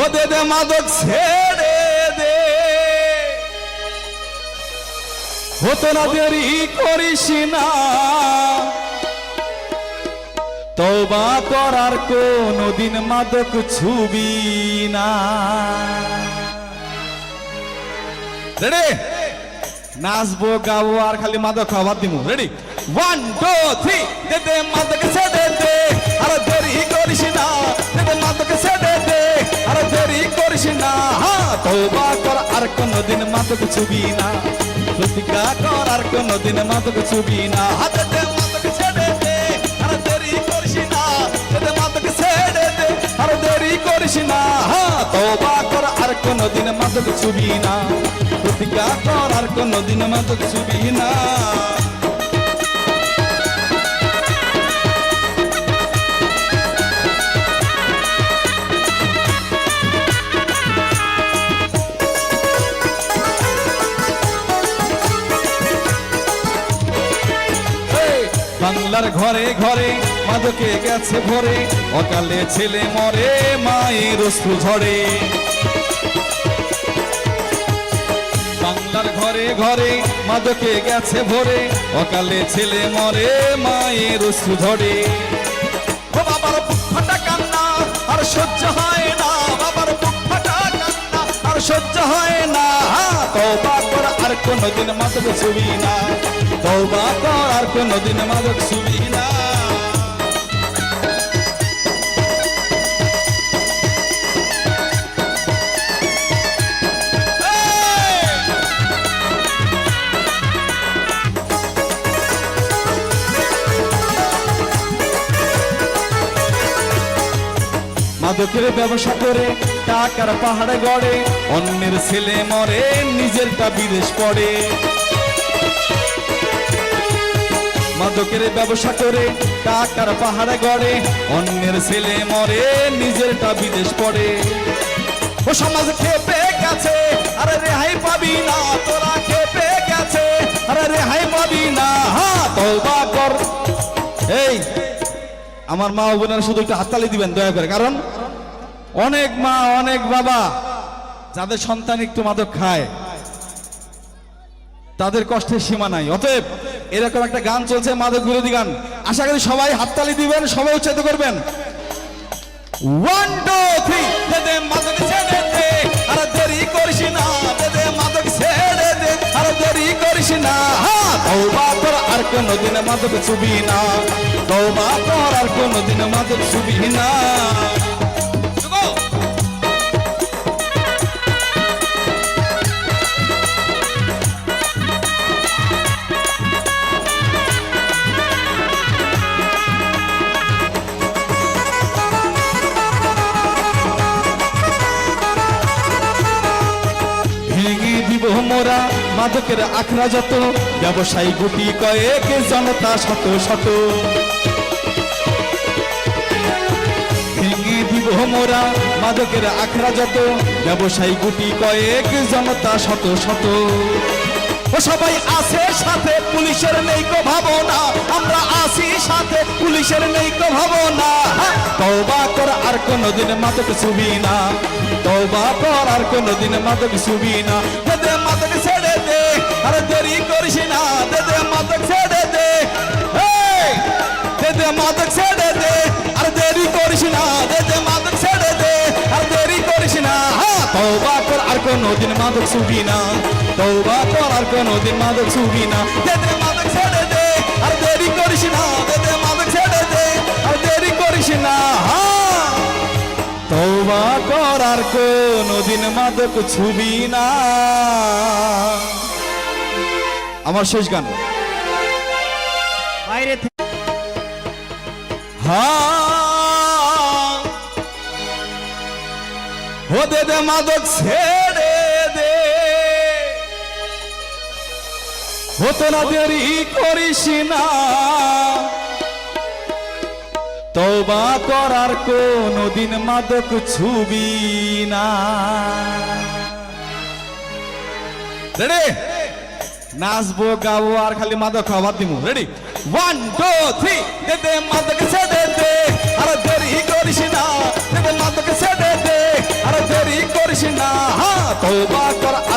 ও দে দে মাদক ছেড়ে দে। হতো না দেরি করিস না। তবা করার কোন দিন মাদক ছুবি না। রেডি? নাচবো, গাবো, আর খালি মাদক খাবার দিমু। রেডি ওয়ান টু থ্রি দে দে, মাদক ছেড়ে দে আর দেরি করিস না। দে দে, মাদক ছেড়ে দে আর দেরি করিস না। হ্যাঁ তওবা কর, আর কোনদিন মাদক ছুবি না। প্রতিজ্ঞা কর, আর কোনদিন মাদক ছুবি না। হাতে দে মাদক ছেড়ে দে আর দেরি করিস না। দে দে, মাদক ছেড়ে দে। আর দেরি করিস না। হ্যাঁ তওবা কর, আর কোনদিন মাদক ছুবি না। প্রতিজ্ঞা কর আর কোনদিন মাদক ছুবি না। বাংলার ঘরে ঘরে মাদকে গেছে ভরে। অকালে ছেলে মরে, মায়ের অশ্রু ঝরে। বাংলার ঘরে ঘরে মাদকে গেছে ভরে। অকালে ছেলে মরে, মায়ের ঝরে। ও বাবার বুক ফাটা কান্না, আর সহ্য হয় না। বাবার ফাটা কান্না, আর সহ্য হয় না। তওবা কর, আর কোনদিন মাদক ছুবি না। তওবা কর, আর কোনদিন মাদক ছুবি না। মাদকের ব্যবসা করে, টাকার পাহাড়ে গড়ে, অন্যের ছেলে মরে, নিজেরটা বিদেশ পড়ে। মাদকের ব্যবসা করে, টাকার পাহাড়ে গড়ে, অন্যের ছেলে মরে, নিজেরটা বিদেশ পড়ে। ও সমাজ খেপে গেছে, আরে রেহাই পাবি না, তোরা খেপে গেছে, আরে রেহাই পাবি না হ্যাঁ তওবা কর। এই, আমার মা বোনেরা শুধু একটু হাততালি দিবেন, দয়া করে, কারণ অনেক মা, অনেক বাবা, যাদের সন্তান একটু মাদক খায়, তাদের কষ্টের সীমা নাই। অতএব এরকম একটা গান চলছে, মাদক বিরোধী গান। আশা করি সবাই হাততালি দিবেন, সবাই উচ্চারিত করবেন। ওয়ান টু থ্রি মাদক ছেড়ে আর দেরি করিস না মাদক ছেড়ে দে, আর দেরি করিস না। তওবা কর, আর কোনদিন মাদক ছুবি না। তওবা কর, আর কোনদিন মাদক ছুবি না। মাদকের আখড়া যত ব্যবসায়ী গুটি কয়েক, জনতা শত শত। মোরা মাদকের আখড়া যত ব্যবসায়ী গুটি কয়েক, জনতা শত শত। ও সবাই আছে সাথে, পুলিশের নেই আসি সাথে পুলিশের নেই কো ভাবনা। তওবা কর আর কোনদিন মাদক ছুবি না। তওবা কর আর কোনদিন মাদক ছুবি না। দে মাদক ছেড়ে দে, আর দেরি করিস না। দে দে মাদক ছেড়ে দে! দে দে মাদক ছেড়ে দে, আর দেরি করিস না। দে দে মাদক ছেড়ে দে, আর দেরি করিস না। তওবা কর আর কোনদিন মাদক ছুবি না। তওবা কর আর কোনদিন মাদক ছুবি না। দে দে মাদক ছেড়ে দে, আর দেরি করিস না। কর আর কোনদিন মাদক ছুবি না। আমার শেষ গান। বাইরে হ্যাঁ দে দে মাদক ছেড়ে দে। হতো না দেরি করিস না। তবা করার কোনদিন মাদক ছুবি না। রেডি নাচবো, গাবো, আর খালি মাদক খাওয়া দিমু। রেডি ওয়ান টু থ্রি দে দে, মাদক সে, দে দে। আর দেরি করিস না। দে দে, মাদক সে, দে দে। আর দেরি করিস না। হ্যাঁ তবা কর